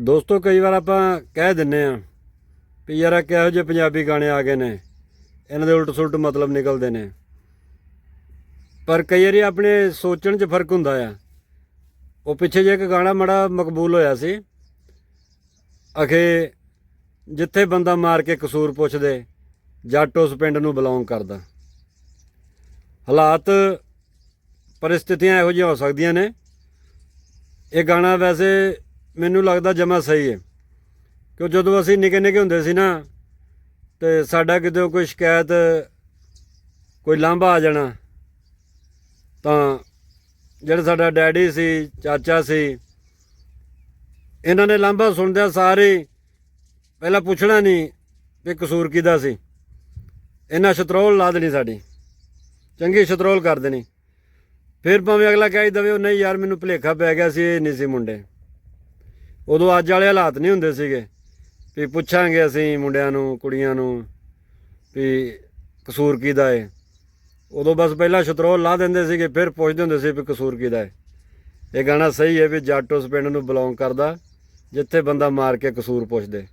ਦੋਸਤੋ, ਕਈ ਵਾਰ ਆਪਾਂ ਕਹਿ ਦਿੰਨੇ ਆ ਵੀ ਯਾਰ ਇਹ ਕਿਹੋ ਜਿਹੇ ਪੰਜਾਬੀ ਗਾਣੇ ਆ ਗਏ ਨੇ। ਇਹਨਾਂ ਦੇ ਉਲਟ ਸੁਲਟ ਮਤਲਬ ਨਿਕਲਦੇ ਨੇ। ਪਰ ਕਈ ਵਾਰੀ ਆਪਣੇ ਸੋਚਣ 'ਚ ਫ਼ਰਕ ਹੁੰਦਾ ਆ। ਉਹ ਪਿੱਛੇ ਜੇ ਇੱਕ ਗਾਣਾ ਮੜਾ ਮਕਬੂਲ ਹੋਇਆ ਸੀ। ਅਖੇ, ਜਿੱਥੇ ਬੰਦਾ ਮਾਰ ਕੇ ਕਸੂਰ ਪੁੱਛਦੇ, ਜੱਟ ਉਸ ਪਿੰਡ ਨੂੰ ਬਿਲੋਂਗ ਕਰਦਾ। ਹਾਲਾਤ, ਪਰਿਸਥਿਤੀਆਂ ਇਹੋ ਜਿਹੀਆਂ ਹੋ ਸਕਦੀਆਂ ਨੇ। ਇਹ ਗਾਣਾ ਵੈਸੇ ਮੈਨੂੰ ਲੱਗਦਾ ਜਮਾ ਸਹੀ ਹੈ। ਕਿਉਂ ਜਦੋਂ ਅਸੀਂ ਨਿੱਕੇ ਨਿੱਕੇ ਹੁੰਦੇ ਸੀ ਨਾ, ਤੇ ਸਾਡਾ ਕਿਤੇ ਕੋਈ ਸ਼ਿਕਾਇਤ, ਕੋਈ ਲਾਂਭਾ ਆ ਜਾਣਾ, ਤਾਂ ਜਿਹੜਾ ਸਾਡਾ ਡੈਡੀ ਸੀ, ਚਾਚਾ ਸੀ, ਇਹਨਾਂ ਨੇ ਲਾਂਭਾ ਸੁਣਦਿਆਂ ਸਾਰੇ ਪਹਿਲਾਂ ਪੁੱਛਣਾ ਨਹੀਂ ਵੀ ਕਸੂਰ ਕਿਹਦਾ ਸੀ। ਇਹਨਾਂ ਸ਼ਤਰੋਲ ਲਾ ਦੇਣੀ ਸਾਡੀ। ਚੰਗੀ ਸ਼ਤਰੋਲ ਕਰ ਦੇਣੀ। ਫਿਰ ਭਾਵੇਂ ਅਗਲਾ ਕਹਿ ਦਵੇ, ਉਹ ਨਹੀਂ ਯਾਰ, ਮੈਨੂੰ ਭੁਲੇਖਾ ਪੈ ਗਿਆ ਸੀ, ਇਹ ਨਹੀਂ ਸੀ ਮੁੰਡੇ। ਉਦੋਂ ਅੱਜ ਵਾਲੇ ਹਾਲਾਤ ਨਹੀਂ ਹੁੰਦੇ ਸੀਗੇ ਵੀ ਪੁੱਛਾਂਗੇ ਅਸੀਂ ਮੁੰਡਿਆਂ ਨੂੰ, ਕੁੜੀਆਂ ਨੂੰ ਵੀ ਕਸੂਰ ਕਿਹਦਾ ਏ। ਉਦੋਂ ਬਸ ਪਹਿਲਾਂ ਸ਼ਤਰੋਲ ਲਾ ਦਿੰਦੇ ਸੀਗੇ, ਫਿਰ ਪੁੱਛਦੇ ਹੁੰਦੇ ਸੀ ਵੀ ਕਸੂਰ ਕਿਹਦਾ ਏ। ਇਹ ਗਾਣਾ ਸਹੀ ਹੈ ਵੀ ਜੱਟ ਉਸ ਪਿੰਡ ਨੂੰ ਬਿਲੋਂਗ ਕਰਦਾ, ਜਿੱਥੇ ਬੰਦਾ ਮਾਰ ਕੇ ਕਸੂਰ ਪੁੱਛਦੇ।